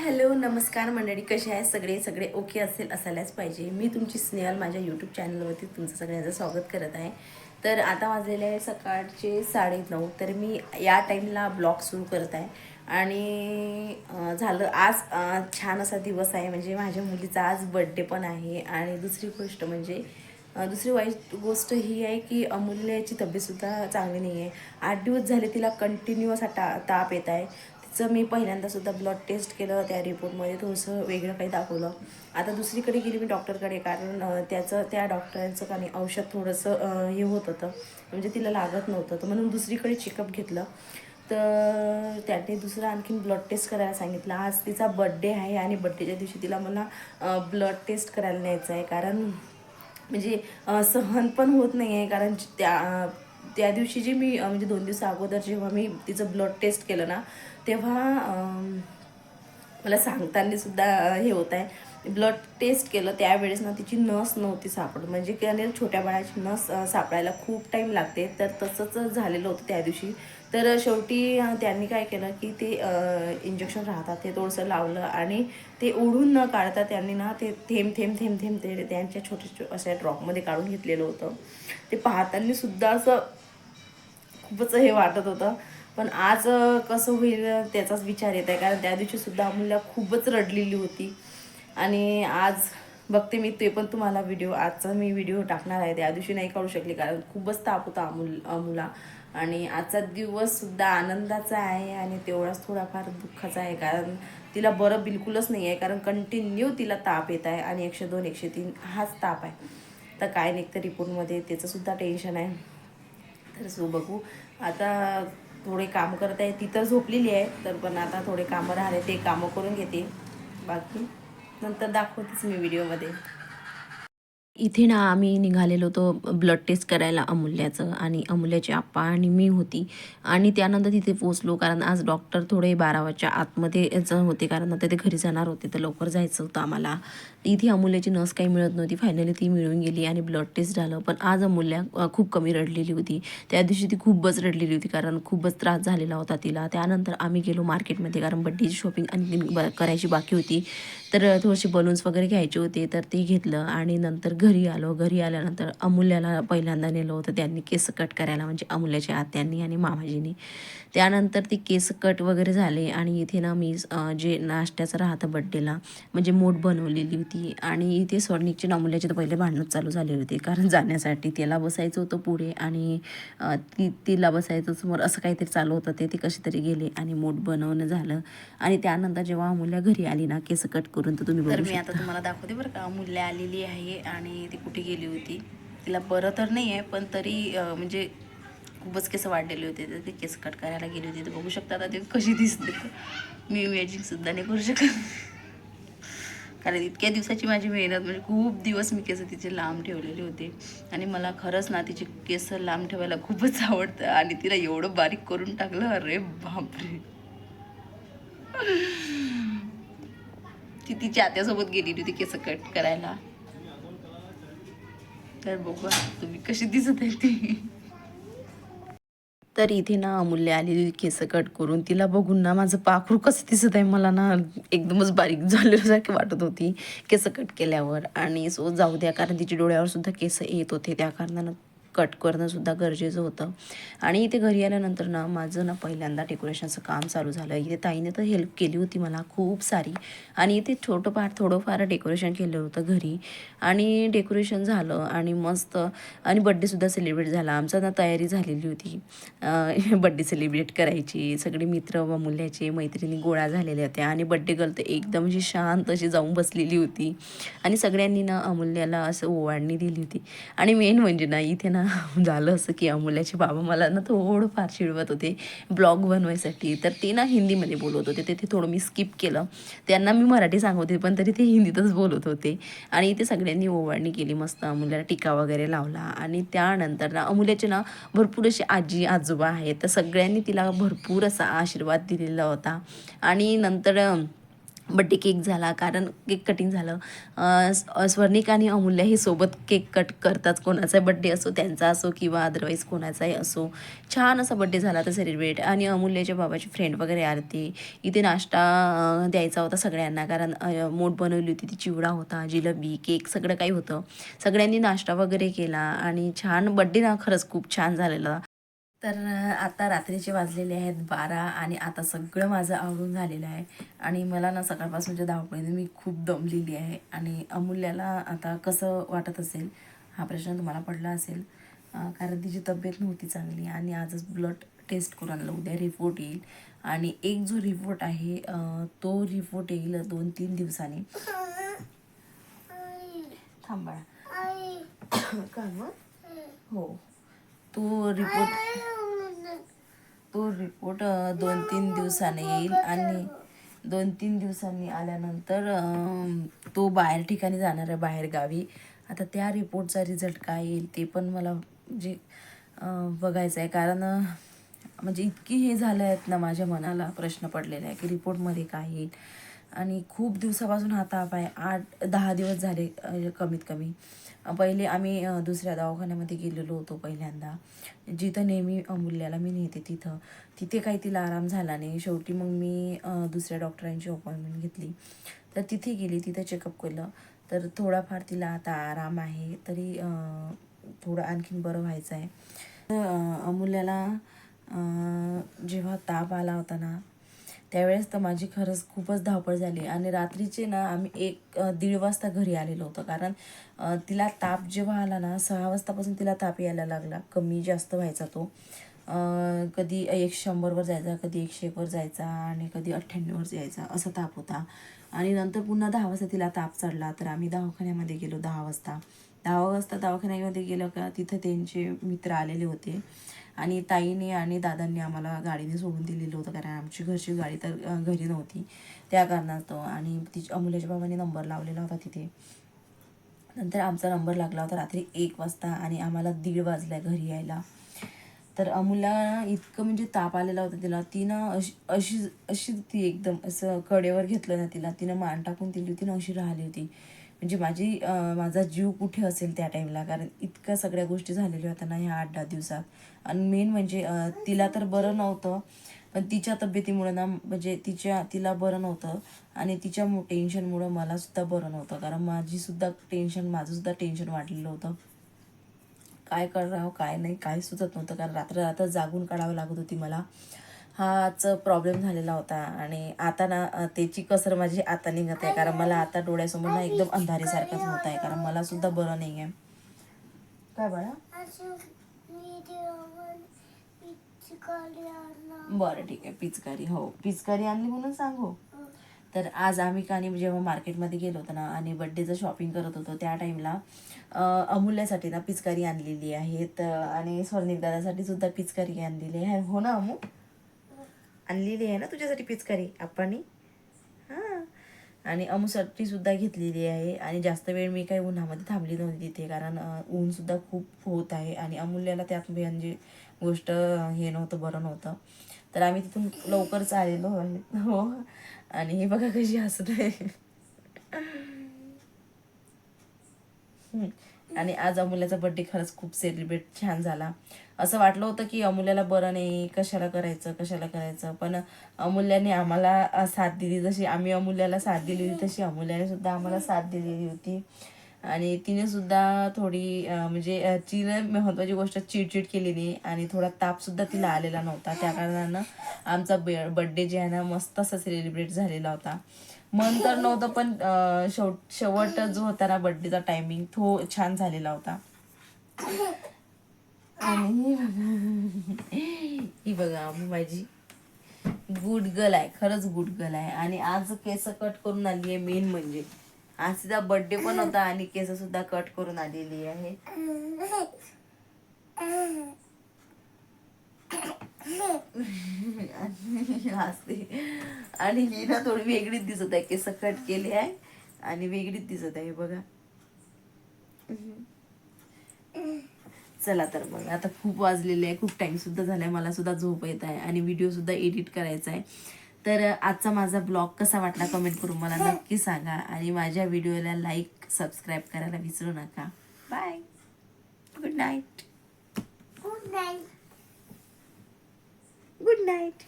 Hello नमस्कार मंडळी कसे आहे सगळे? सगळे ओके असेल असायलाच पाहिजे. मी तुमची स्नेहल माझ्या यूट्यूब चॅनलवरती तुमचं सगळ्यांचं स्वागत करत आहे. तर आता वाजलेले आहे सकाळचे साडेनऊ. तर मी या टाईमला ब्लॉग सुरू करत आहे. आणि झालं आज छान असा दिवस आहे. म्हणजे माझ्या मुलीचा आज बड्डे पण आहे. आणि दुसरी गोष्ट म्हणजे दुसरी वाईट गोष्ट ही आहे की अमूल्याची तब्येतसुद्धा चांगली नाही आहे आठ दिवस झाले तिला कंटिन्युअस असा टा ताप येत आहे. तिचं मी पहिल्यांदासुद्धा ब्लड टेस्ट केलं त्या रिपोर्टमध्ये थोडंसं वेगळं काही दाखवलं. आता दुसरीकडे गेली मी डॉक्टरकडे कारण त्याचं त्या डॉक्टरांचं का औषध थोडंसं हे होत होतं. म्हणजे तिला लागत नव्हतं. तर म्हणून दुसरीकडे चेकअप घेतलं. तर त्याने दुसरं आणखीन ब्लड टेस्ट करायला सांगितलं. आज तिचा बड्डे आहे आणि बड्डेच्या दिवशी तिला मला ब्लड टेस्ट करायला न्यायचं आहे. कारण म्हणजे सहन पण होत नाही आहे कारण त्या त्या दिवशी जे मी म्हणजे दोन दिवस अगोदर जेव्हा मी तिचं ब्लड टेस्ट केलं ना तेव्हा मला सांगताना सुद्धा हे होत आहे. ब्लड टेस्ट केलं त्यावेळेस ना तिची नस नव्हती सापड म्हणजे त्याने छोट्या बाळाची नस सापडायला खूप टाईम लागते. तर तसंच झालेलं होतं त्या दिवशी. तर शेवटी त्यांनी काय केलं की ते इंजेक्शन राहतात ते थोडंसं लावलं आणि ते ओढून न काढता त्यांनी ना ते थेंब थेंब थेंब थेंब ते त्यांच्या छोट्या छो अशा ड्रॉपमध्ये काढून घेतलेलं होतं. ते पाहताना सुद्धा असं खूपच हे वाटत होतं. पण आज कसं होईल त्याचाच विचार येत आहे. कारण त्या दिवशी सुद्धा खूपच रडलेली होती. आणि आज बघते मी ते पण तुम्हाला व्हिडिओ आजचा मी व्हिडिओ टाकणार आहे. त्या दिवशी नाही काढू शकले कारण खूपच ताप होता अमूल अमूला. आणि आजचा दिवस सुद्धा आनंदाचा आहे आणि तेवढाच थोडाफार दुःखाचा आहे. कारण तिला बरं बिलकुलच नाही आहे. कारण कंटिन्यू तिला ताप येत आहे. आणि एकशे दोन एकशे तीन हाच ताप आहे. तर काय निघतं रिपोर्टमध्ये त्याचंसुद्धा टेन्शन आहे. तर सो बघू. आता थोडे काम करत आहे. ती तर झोपलेली आहे. तर पण आता थोडे कामं राहिले. ते कामं करून घेते. बाकी नंतर दाखवतेच मी व्हिडिओमध्ये इथे ना आम्ही निघालेलो होतो ब्लड टेस्ट करायला अमूल्याचं आणि अमूल्याची आप्पा आणि मी होती. आणि त्यानंतर तिथे पोचलो कारण आज डॉक्टर थोडे बारावाच्या आतमध्ये ज होते कारण आता ते घरी जाणार होते तर लवकर जायचं होतं आम्हाला. इथे अमूल्याची नस काही मिळत नव्हती. फायनली ती मिळून गेली आणि ब्लड टेस्ट झालं. पण आज अमूल्या खूप कमी रडलेली होती. त्या दिवशी ती खूपच रडलेली होती कारण खूपच त्रास झालेला होता तिला. त्यानंतर आम्ही गेलो मार्केटमध्ये कारण बड्डेची शॉपिंग आणखी ब करायची बाकी होती. तर थोडेसे बलून्स वगैरे घ्यायचे होते तर ते घेतलं आणि नंतर घरी आलो. घरी आल्यानंतर अमूल्याला पहिल्यांदा नेलं होतं. त्यांनी केस कट करायला म्हणजे अमूल्याच्या आत्यांनी आणि मामाजीनी. त्यानंतर ते केस कट वगैरे झाले आणि इथे ना मी जे नाश्त्याचं राहतं बड्डेला म्हणजे मोठ बनवलेली होती. आणि इथे स्वर्णिकचे अमूल्याचे तर पहिले भांडणच चालू झाले होते. कारण जाण्यासाठी त्याला बसायचं होतं पुढे आणि ती तिला बसायचं समोर असं काहीतरी चालू होतं. ते ते कसे तरी गेले आणि मोठ बनवणं झालं. आणि त्यानंतर जेव्हा अमूल्या घरी आली ना केस कट करून तर तुम्ही मी आता तुम्हाला दाखवते बरं का. अमूल्या आलेली आहे आणि आणि ती कुठे गेली होती. तिला बरं तर नाही आहे पण तरी म्हणजे खूपच केस वाढलेले होते. तर ते केस कट करायला गेली होती. तर बघू शकता आता ते कशी दिसते. मी इमॅजिनसुद्धा नाही करू शकत. कारण इतक्या दिवसाची माझी मेहनत म्हणजे खूप दिवस मी केस तिचे लांब ठेवलेले होते. आणि मला खरंच ना तिचे केस लांब ठेवायला खूपच आवडतं. आणि तिला एवढं बारीक करून टाकलं अरे बापरे. ती तिच्या आत्यासोबत गेलेली होती केस कट करायला. तर बघा तुम्ही कशी दिसत आहे ती. तर इथे ना अमूल्य आलेली केस कट करून तिला बघून ना माझं पाखरू कसं दिसत आहे मला ना एकदमच बारीक झाल्यासारखी वाटत होती. केस कट केल्यावर आणि सो जाऊ द्या कारण तिच्या डोळ्यावर सुद्धा केस येत होते त्या कारणानं कट करणं सुद्धा गरजेचं होतं. आणि इथे घरी आल्यानंतर ना माझं ना पहिल्यांदा डेकोरेशनचं काम चालू झालं. इथे ताईने तर हेल्प केली होती मला खूप सारी. आणि इथे छोटं फार थोडंफार डेकोरेशन केलं होतं घरी. आणि डेकोरेशन झालं आणि मस्त आणि बड्डेसुद्धा सेलिब्रेट झाला. आमचा ना तयारी झालेली होती. बड्डे सेलिब्रेट करायची सगळे मित्र व मुल्याचे मैत्रिणी गोळा झालेल्या होत्या. आणि बड्डे गर्ल तर एकदम अशी शांत अशी जाऊन बसलेली होती. आणि सगळ्यांनी ना अमूल्याला असं ओवाळणी दिली होती. आणि मेन म्हणजे ना इथे ना झालं असं की अमूल्याचे बाबा मला ना थोडंफार चिडवत होते ब्लॉग बनवायसाठी. तर ते ना हिंदीमध्ये बोलत होते. ते ते थोडं मी स्किप केलं. त्यांना मी मराठी सांगत होते पण तरी ते हिंदीतच बोलत होते. आणि इथे सगळ्यांनी ओवाळणी केली मस्त. अमूल्याला टीका वगैरे लावला. आणि त्यानंतर ना अमूल्याचे ना भरपूर असे आजी आजोबा आहेत. तर सगळ्यांनी तिला भरपूर असा आशीर्वाद दिलेला होता. आणि नंतर बड्डे केक झाला कारण केक कटिंग झालं. स्वर्णिका स्वर्णिक आणि अमूल्य हे सोबत केक कट करतात कोणाचा बड्डे असो त्यांचा असो किंवा अदरवाईज कोणाचाही असो. छान असा बड्डे झाला तर सेलिब्रेट. आणि अमूल्याच्या बाबाची फ्रेंड वगैरे आले होते इथे नाश्ता द्यायचा होता सगळ्यांना कारण मोठ बनवली होती ती चिवडा होता जिलेबी केक सगळं काही होतं. सगळ्यांनी नाश्ता वगैरे केला आणि छान बड्डे ना खरंच खूप छान झालेला. तर आता रात्रीचे वाजलेले आहेत बारा आणि आता सगळं माझं आवडून झालेलं आहे. आणि मला ना सकाळपासूनच्या धावपळीने मी खूप दमलेली आहे आणि अमूल्याला आता कसं वाटत असेल हा प्रश्न तुम्हाला पडला असेल. कारण तिची तब्येत नव्हती चांगली आणि आजच ब्लड टेस्ट करून आणलं उद्या रिपोर्ट येईल. आणि एक जो रिपोर्ट आहे तो रिपोर्ट येईल दोन तीन दिवसांनी. थांबा का मग? हो. तो रिपोर्ट तो रिपोर्ट दोन तीन दिवसाने येईल आणि दोन तीन दिवसांनी आल्यानंतर तो बाहेर ठिकाणी जाणार आहे बाहेर गावी. आता त्या रिपोर्टचा रिझल्ट काय येईल ते पण मला म्हणजे बघायचं आहे. कारण म्हणजे इतकी हे झालं आहेत ना माझ्या मनाला प्रश्न पडलेला आहे की रिपोर्टमध्ये काय येईल. आणि खूप दिवसापासून हा ताप आहे. आठ दहा दिवस झाले कमीत कमी. पहिले आम्ही दुसऱ्या दवाखान्यामध्ये गेलेलो होतो पहिल्यांदा. जिथं नेहमी अमूल्याला मी नेते तिथं. तिथे काही तिला आराम झाला नाही. शेवटी मग मी दुसऱ्या डॉक्टरांची अपॉइंटमेंट घेतली. तर तिथे गेली तिथं चेकअप केलं. तर थोडाफार तिला आता आराम आहे. तरी थोडं आणखीन बरं व्हायचं आहे. तर, अमूल्याला जेव्हा ताप आला होता ना त्यावेळेस तर माझी खरंच खूपच धावपळ झाली. आणि रात्रीचे ना आम्ही एक दीड वाजता घरी आलेलो होतो. कारण तिला ताप जेव्हा आला ना सहा वाजतापासून तिला ताप यायला लागला. कमी जास्त व्हायचा तो. कधी एक शंभरवर जायचा कधी एकशे एकवर जायचा आणि कधी अठ्ठ्याण्णववर यायचा असा ताप होता. आणि नंतर पुन्हा दहा वाजता तिला ताप चढला. तर आम्ही दवाखान्यामध्ये गेलो दहा वाजता. दहा वाजता दवाखान्यामध्ये गेलं का तिथं त्यांचे मित्र आलेले होते. आणि ताईने आणि दादांनी आम्हाला गाडीने सोडून दिलेलं होतं कारण आमची घरची गाडी तर घरी नव्हती. त्या कारणास्तव आणि तिच्या अमुलाच्या बाबांनी नंबर लावलेला होता तिथे. नंतर आमचा नंबर लागला होता रात्री एक वाजता आणि आम्हाला दीड वाजला घरी यायला. तर अमुला इतकं म्हणजे ताप आलेला होता तिला. तिनं अशी अशी अशी ती एकदम असं कडेवर घेतलं ना तिला. तिनं मान टाकून दिली होती ना अशी राहिली होती. म्हणजे माझी माझा जीव कुठे असेल त्या टाईमला? कारण इतक्या सगळ्या गोष्टी झालेल्या होत्या ना ह्या आठ दहा दिवसात. आणि मेन म्हणजे तिला तर बरं नव्हतं. पण तिच्या तब्येतीमुळं ना म्हणजे तिच्या तिला बरं नव्हतं. आणि तिच्या टेन्शनमुळं मलासुद्धा बरं नव्हतं. कारण माझीसुद्धा टेन्शन माझंसुद्धा टेन्शन वाढलेलं होतं. काय करावं काय नाही काही सुचत नव्हतं. कारण रात्र रात्र जागून काढावं लागत होती मला. हाच प्रॉब्लेम झालेला होता. आणि आता ना त्याची कसर माझी आता निघत आहे. कारण मला आता डोळ्यासमोर ना एकदम अंधारीसारखंच होत आहे. कारण मला सुद्धा बरं नाही आहे काय बरं बरं ठीक आहे. पिचकारी. हो. पिचकारी आणली म्हणून सांगू? तर आज आम्ही का नाही जेव्हा मार्केटमध्ये गेलो होतो ना आणि बड्डेचं शॉपिंग करत होतो त्या टाईमला अमूल्यासाठी ना पिचकारी आणलेली आहे. तर आणि स्वर्णिक दादासाठी सुद्धा पिचकारी आणलेली आहे. हो ना अमू? आणलेली आहे ना तुझ्यासाठी पिचकारी? आप्पानी हां? आणि अमूसाठी सुद्धा घेतलेली आहे. आणि जास्त वेळ मी काही उन्हामध्ये थांबली नव्हती तिथे कारण ऊनसुद्धा खूप होत आहे. आणि अमूल्याला त्यात म्हणजे गोष्ट हे नव्हतं बरं नव्हतं. तर आम्ही तिथून लवकरच आलेलो आहे. हो. आणि हे बघा कशी हसत आहे आणि आज अमूल्याचा बड्डे खरंच खूप सेलिब्रेट छान झाला. असं वाटलं होतं की अमूल्याला बरं नाही कशाला करायचं कशाला करायचं? पण अमूल्याने आम्हाला साथ दिली. जशी आम्ही अमूल्याला साथ दिली होती तशी अमूल्याने सुद्धा आम्हाला साथ दिलेली होती. आणि तिने सुद्धा थोडी म्हणजे तिने महत्त्वाची गोष्ट चिडचिड केली नाही आणि थोडा ताप सुद्धा तिला आलेला नव्हता. त्या कारणानं आमचा बे बड्डे जे आहे ना मस्त असा सेलिब्रेट झालेला होता. मन तर नव्हतं पण अं, शेवट शेवट जो होता ना बड्डेचा टायमिंग तो छान झालेला होता. आणि ही बघा मी माझी गुड गर्ल आहे खरंच गुड गर्ल आहे. आणि आज केस कट करून आली आहे मेन म्हणजे. आज तिचा बर्थडे पण होता आणि केस सुद्धा कट करून आलेली आहे. आणि ही ना थोडी वेगळीच दिसत आहे केस कट केले आहे आणि वेगळीच दिसत आहे बघा. चला तर मग आता खूप वाजलेले आहे खूप टाईमसुद्धा झाला आहे मला सुद्धा झोप येत आहे आणि व्हिडिओसुद्धा एडिट करायचा आहे. तर आजचा माझा ब्लॉग कसा वाटला कमेंट करून मला नक्की सांगा आणि माझ्या व्हिडिओला लाईक सबस्क्राईब करायला विसरू नका. Bye good night good night good night